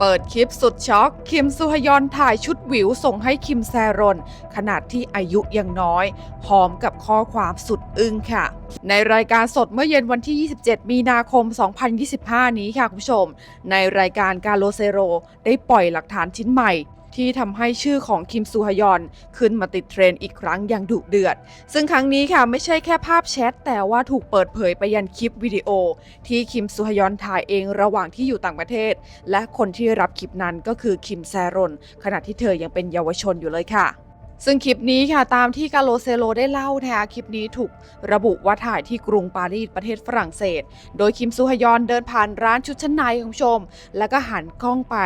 เปิดคลิปสุดช็อก คิมซูฮยอนถ่ายชุดวิวส่งให้คิมแซรอน ขนาดที่อายุยังน้อย พร้อมกับข้อความสุดอึ้งค่ะ ในรายการสดเมื่อเย็นวันที่ 27 มีนาคม 2025 นี้ค่ะคุณผู้ชม ในรายการกาโลเซโร ได้ปล่อยหลักฐานชิ้นใหม่ ที่ทำให้ชื่อของคิมซูฮยอนขึ้นมาติดเทรนด์อีกครั้งอย่างดุเดือด ซึ่งครั้งนี้ค่ะไม่ใช่แค่ภาพแชท แต่ว่าถูกเปิดเผยไปยันคลิปวิดีโอ ที่คิมซูฮยอนถ่ายเองระหว่างที่อยู่ต่างประเทศ และคนที่รับคลิปนั้นก็คือคิมแซรอนขณะที่เธอยังเป็นเยาวชนอยู่เลยค่ะซึ่งคลิปนี้ค่ะตามที่กาโลเซโลได้เล่านะคะคลิปนี้ถูกระบุว่าถ่ายที่กรุงปารีสประเทศฝรั่งเศส โดยคิมซูฮยอนเดินผ่านร้านชุดชั้นในของชม แล้วก็หันกล้องไป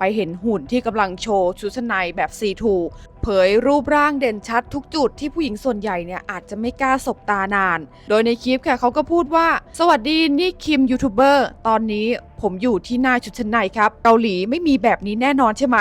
ไปเห็นหุ่นที่กำลังโชว์ชุดชั้นในแบบซีทูเผยรูปร่างเด่นชัดทุกจุดที่ผู้หญิงส่วนใหญ่เนี่ยอาจจะไม่กล้าสบตานาน โดยในคลิปค่ะเขาก็พูดว่า สวัสดีนี่คิมยูทูบเบอร์ตอนนี้ผมอยู่ที่หน้าชุดชั้นในครับ เกาหลีไม่มีแบบนี้แน่นอนใช่ไหม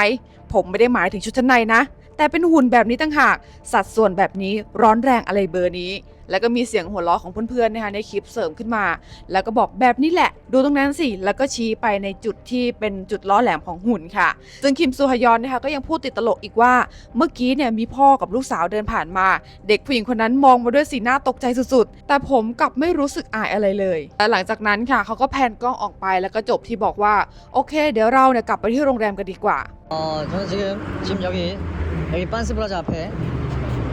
ผมไม่ได้หมายถึงชุดชั้นในนะ แต่เป็นหุ่นแบบนี้ตั้งหาก สัดส่วนแบบนี้ร้อนแรงอะไรเบอร์นี้ แล้วก็มีเสียงหัวเราะของเพื่อนๆนะคะในคลิปเสริมขึ้นมา แล้วก็บอกแบบนี้แหละ ดูตรงนั้นสิ แล้วก็ชี้ไปในจุดที่เป็นจุดล้อแหลมของหุ่นค่ะ ซึ่งคิมซูฮยอนนะคะก็ยังพูดติดตลกอีกว่า เมื่อกี้เนี่ยมีพ่อกับลูกสาวเดินผ่านมา เด็กผู้หญิงคนนั้นมองมาด้วยสีหน้าตกใจสุดๆ แต่ผมกลับไม่รู้สึกอายอะไรเลยแต่หลังจากนั้นค่ะเขาก็แพนกล้องออกไปแล้วก็จบที่บอกว่า โอเค เดี๋ยวเราเนี่ยกลับไปที่โรงแรมกันดีกว่า 어, 저는 지금 지금 여기 여기 빤스 플라자 앞에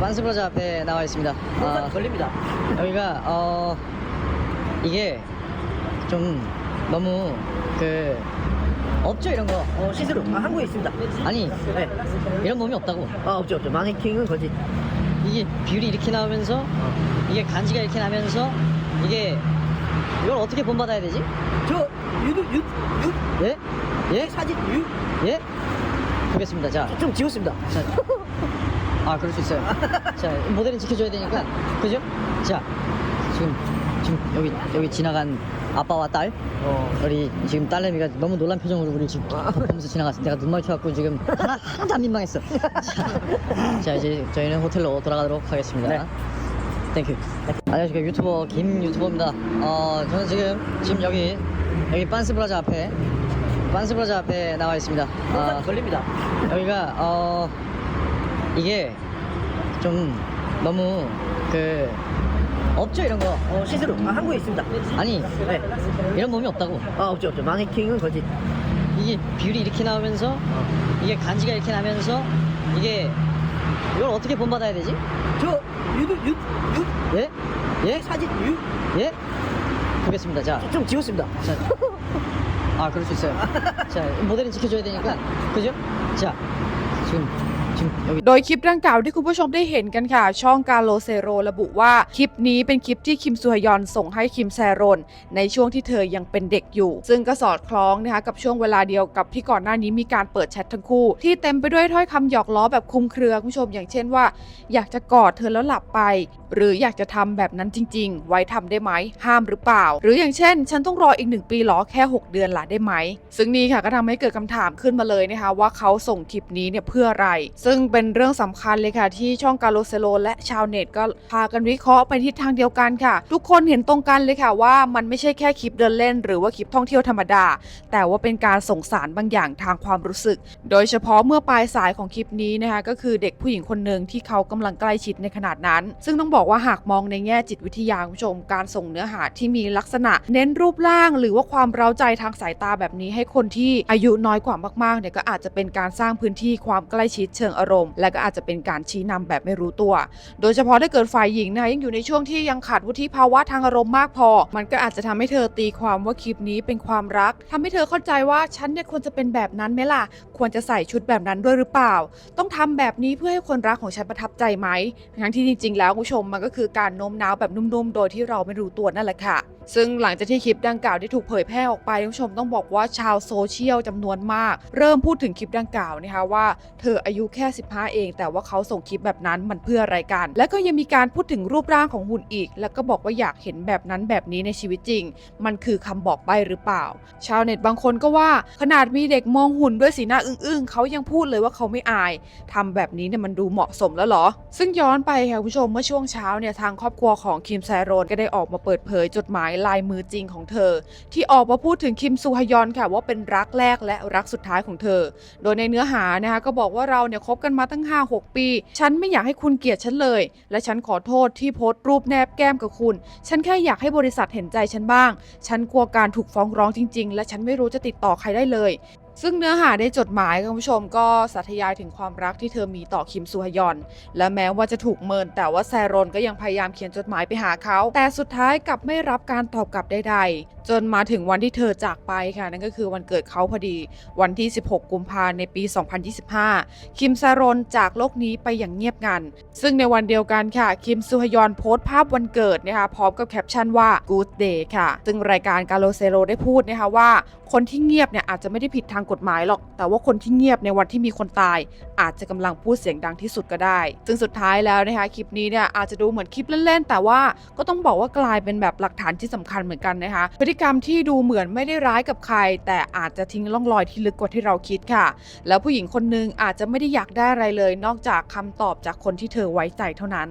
빤스 플라자 앞에 나와 있습니다. 아, 걸립니다. 여기가 어 이게 좀 너무 그 없죠 이런 거. 어, 시스루. 아, 한국에 있습니다. 아니 네. 이런 몸이 없다고. 아, 없죠, 없죠. 마네킹은 거짓. 이게 뷰리 이렇게 나오면서 이게 간지가 이렇게 나면서 이게 이걸 어떻게 본받아야 되지? 저, 유도, 유, 유, 예? 예? 사진, 유, 예? 보겠습니다. 자, 좀 지웠습니다. 자, 아 그럴 수 있어요. 자 모델은 지켜줘야 되니까 그죠? 자 지금 지금 여기 여기 지나간 아빠와 딸 어, 우리 지금 딸내미가 너무 놀란 표정으로 우리 지금 보면서 지나갔어. 내가 눈 맞춰갖고 지금 하나 하나도 안 민망했어. 자, 자 이제 저희는 호텔로 돌아가도록 하겠습니다. 네. 땡큐. 안녕하십니까 유튜버 김 유튜버입니다. 어 저는 지금 지금 여기 여기 빤스 플라자 앞에 플라자 앞에 나와 있습니다. 아, 아, 걸립니다. 여기가 어 이게 좀 너무 그 없죠 이런 거 어, 시스루. 아, 한국에 있습니다. 아니 네. 이런 몸이 없다고 아, 없죠, 없죠. 마네킹은 거짓. 이게 뷰리 이렇게 나오면서 어. 이게 간지가 이렇게 나면서 이게 이걸 어떻게 본받아야 되지? 저, 유도, 유, 유, 예? 예? 사진, 유, 예? 보겠습니다. 자, 좀 지웠습니다. 자. 아 그럴 수 있어요. 자 모델은 지켜줘야 되니까 그죠? 자 지금 โดยคลิปดังกล่าวที่คุณผู้ชมได้เห็นกันค่ะ ช่องกาโลเซโรระบุว่าคลิปนี้เป็นคลิปที่คิมซูฮยอนส่งให้คิมแซรอนในช่วงที่เธอยังเป็นเด็กอยู่ ซึ่งก็สอดคล้องนะคะกับช่วงเวลาเดียวกับที่ก่อนหน้านี้มีการเปิดแชททั้งคู่ ที่เต็มไปด้วยถ้อยคำหยอกล้อแบบคุมเครือคุณผู้ชมอย่างเช่นว่า อยากจะกอดเธอแล้วหลับไป หรืออยากจะทำแบบนั้นจริง ๆ ไว้ทำได้ไหมห้ามหรือเปล่า หรืออย่างเช่น ฉันต้องรออีกหนึ่งปีหรอแค่ 6 เดือนหล่ะได้ไหม ซึ่งนี่ค่ะก็ทำให้เกิดคำถามขึ้นมาเลยนะคะว่าเขาส่งคลิปนี้เนี่ยเพื่ออะไรซึ่งเป็นเรื่องสำคัญเลยค่ะ ที่ช่องกาโลเซโลและชาวเน็ตก็พากันวิเคราะห์ไปทิศทางเดียวกันค่ะ ทุกคนเห็นตรงกันเลยค่ะว่ามันไม่ใช่แค่คลิปเดินเล่น หรือว่าคลิปท่องเที่ยวธรรมดา แต่ว่าเป็นการส่งสารบางอย่างทางความรู้สึก โดยเฉพาะเมื่อปลายสายของคลิปนี้นะคะก็คือเด็กผู้หญิงคนหนึ่งที่เขากำลังใกล้ชิดในขนาดนั้น ซึ่งต้องบอกว่าหากมองในแง่จิตวิทยาคุณผู้ชมการส่งเนื้อหาที่มีลักษณะ เน้นรูปร่าง หรือว่าความเร้าใจทางสายตาแบบนี้ให้คนที่อายุน้อยกว่ามากๆเนี่ยก็อาจจะเป็นการสร้างพื้นที่ความใกล้ชิดเชิงอารมณ์ และก็อาจจะเป็นการชี้นำแบบไม่รู้ตัว โดยเฉพาะถ้าเกิดฝ่ายหญิงนะคะยังอยู่ในช่วงที่ยังขาดวุฒิภาวะทางอารมณ์มากพอ มันก็อาจจะทำให้เธอตีความว่าคลิปนี้เป็นความรักทำให้เธอเข้าใจว่าฉันเนี่ยควรจะเป็นแบบนั้นไหมล่ะ ควรจะใส่ชุดแบบนั้นด้วยหรือเปล่า ต้องทำแบบนี้เพื่อให้คนรักของฉันประทับใจไหมทั้งที่จริงๆแล้วคุณผู้ชมมันก็คือการโน้มน้าวแบบนุ่มๆ โดยที่เราไม่รู้ตัวนั่นแหละค่ะ ซึ่งหลังจากที่คลิปดังกล่าวได้ถูกเผยแพร่ออกไปคุณผู้ชมต้องบอกว่าชาวโซเชียลจำนวนมาก เริ่มพูดถึงคลิปดังกล่าวนะคะว่า เธออายุแค่15 เอง แต่ว่าเขาส่งคลิปแบบนั้นมันเพื่ออะไรกัน และก็ยังมีการพูดถึงรูปร่างของหุ่นอีก แล้วก็บอกว่าอยากเห็นแบบนั้นแบบนี้ในชีวิตจริง มันคือคำบอกใบ้หรือเปล่า ชาวเน็ตบางคนก็ว่าขนาดมีเด็กมองหุ่นด้วยสีหน้าอึ้งๆเขายังพูดเลยว่าเขาไม่อายทำแบบนี้เนี่ยมันดูเหมาะสมแล้วเหรอ ซึ่งย้อนไปค่ะคุณผู้ชมเมื่อช่วงเช้าเนี่ยทางครอบครัวของคิมแซโรนก็ได้ออกมาเปิดเผยจดหมายลายมือจริงของเธอ ที่ออกมาพูดถึงคิมซูฮยอนค่ะว่าเป็นรักแรกและรักสุดท้ายของเธอ โดยในเนื้อหานะคะก็บอกว่าเราเนี่ยคบกันมาตั้ง 5-6 ปี ฉันไม่อยากให้คุณเกลียดฉันเลย และฉันขอโทษที่โพสต์รูปแนบแก้มกับคุณ ฉันแค่อยากให้บริษัทเห็นใจฉันบ้าง ฉันกลัวการถูกฟ้องร้องจริง ๆ และฉันไม่รู้จะติดต่อใครได้เลย ซึ่งเนื้อหาในจดหมายคุณผู้ชมก็สาธยายถึงความรักที่เธอมีต่อคิมซูฮยอน และแม้ว่าจะถูกเมิน แต่ว่าแซรอนก็ยังพยายามเขียนจดหมายไปหาเขา แต่สุดท้ายกลับไม่รับการตอบกลับใดๆ จนมาถึงวันที่เธอจากไปค่ะ นั่นก็คือวันเกิดเขาพอดีวันที่ 16 กุมภาพันธ์ในปี 2025 คิมแซรอนจากโลกนี้ไปอย่างเงียบงัน ซึ่งในวันเดียวกันค่ะ คิมซูฮยอนโพสต์ภาพวันเกิดนะคะพร้อมกับแคปชั่นว่า good day ค่ะ ซึ่งรายการกาโลเซโรได้พูดนะคะว่า คนที่เงียบเนี่ยอาจจะไม่ได้ผิดทางกฎหมายหรอก แต่ว่าคนที่เงียบในวันที่มีคนตาย อาจจะกำลังพูดเสียงดังที่สุดก็ได้ ซึ่งสุดท้ายแล้วนะคะคลิปนี้เนี่ยอาจจะดูเหมือนคลิปเล่นๆ แต่ว่าก็ต้องบอกว่ากลายเป็นแบบหลักฐานที่สำคัญเหมือนกันนะคะ พฤติกรรมที่ดูเหมือนไม่ได้ร้ายกับใคร แต่อาจจะทิ้งร่องรอยที่ลึกกว่าที่เราคิดค่ะ แล้วผู้หญิงคนนึงอาจจะไม่ได้อยากได้อะไรเลย นอกจากคำตอบจากคนที่เธอไว้ใจเท่านั้น